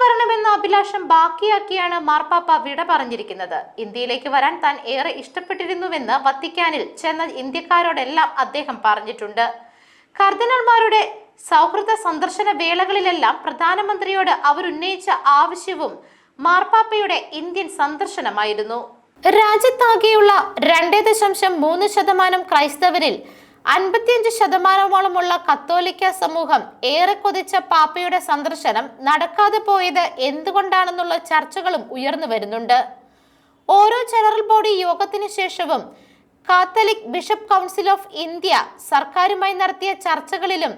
വരണമെന്ന അഭിലാഷം ബാക്കിയാക്കിയാണ് മാർപ്പാപ്പ വിട പറഞ്ഞിരിക്കുന്നത്. ഇന്ത്യയിലേക്ക് വരാൻ താൻ ഏറെ ഇഷ്ടപ്പെട്ടിരുന്നുവെന്ന് വത്തിക്കാനിൽ ചെന്ന ഇന്ത്യക്കാരോടെല്ലാം അദ്ദേഹം പറഞ്ഞിട്ടുണ്ട്. കർദിനൽമാരുടെ സൗഹൃദ സന്ദർശന വേളകളിലെല്ലാം പ്രധാനമന്ത്രിയോട് അവരുന്നയിച്ച ആവശ്യവും മാർപ്പാപ്പയുടെ ഇന്ത്യൻ സന്ദർശനമായിരുന്നു. രാജ്യത്താകെയുള്ള രണ്ടേ ദശാംശം മൂന്ന് ശതമാനം ക്രൈസ്തവരിൽ അൻപത്തിയഞ്ച് ശതമാനമോളമുള്ള കത്തോലിക്ക സമൂഹം ഏറെ കൊതിച്ച പാപ്പയുടെ സന്ദർശനം നടക്കാതെ പോയത് എന്തുകൊണ്ടാണെന്നുള്ള ചർച്ചകളും ഉയർന്നു വരുന്നുണ്ട്. ഓരോ ജനറൽ ബോഡി യോഗത്തിന് ശേഷവും Catholic bishop council of India സർക്കാരുമായി നടത്തിയ ചർച്ചകളിലും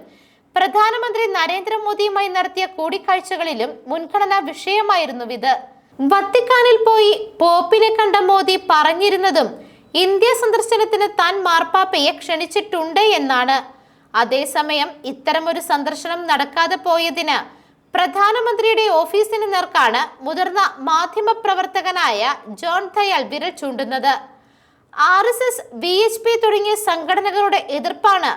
പ്രധാനമന്ത്രി നരേന്ദ്രമോദിയുമായി നടത്തിയ കൂടിക്കാഴ്ചകളിലും മുൻഗണനാ വിഷയമായിരുന്നു ഇത്. വത്തിക്കാനിൽ പോയി പോപ്പിനെ കണ്ട മോദി പറഞ്ഞിരുന്നതും ഇന്ത്യ സന്ദർശനത്തിന് താൻ മാർപ്പാപ്പയെ ക്ഷണിച്ചിട്ടുണ്ട് എന്നാണ്. അതേസമയം ഇത്തരമൊരു സന്ദർശനം നടക്കാതെ പോയതിന് പ്രധാനമന്ത്രിയുടെ ഓഫീസിന് നേർക്കാണ് മുതിർന്ന മാധ്യമ പ്രവർത്തകനായ ജോൺ ദയാൽ വിരൽ ചൂണ്ടുന്നത്. R S S B H P തുടങ്ങിയ സംഘടനകളുടെ എതിർപ്പാണ്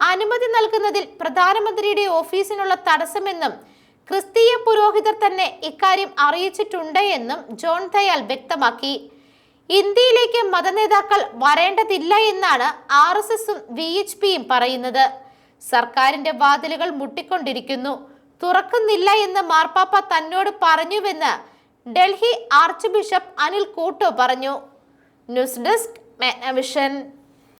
അനുമതി നൽകുന്നതിൽ പ്രധാനമന്ത്രിയുടെ ഓഫീസിനുള്ള തടസ്സമെന്നും ക്രിസ്തീയ പുരോഹിതർ തന്നെ ഇക്കാര്യം അറിയിച്ചിട്ടുണ്ട് എന്നും ജോൺ ദയാൽ വ്യക്തമാക്കി. ഇന്ത്യയിലേക്ക് മതനേതാക്കൾ വരേണ്ടതില്ല എന്നാണ് ആർ എസ് എസും വി എച്ച് പിയും പറയുന്നത്. സർക്കാരിന്റെ വാതിലുകൾ മുട്ടിക്കൊണ്ടിരിക്കുന്നു. തുറക്കുന്നില്ല എന്ന് മാർപ്പാപ്പ തന്നോട് പറഞ്ഞുവെന്ന് ഡൽഹി ആർച്ച് ബിഷപ്പ് അനിൽ കൂട്ടോ പറഞ്ഞു. News desk Magnavision.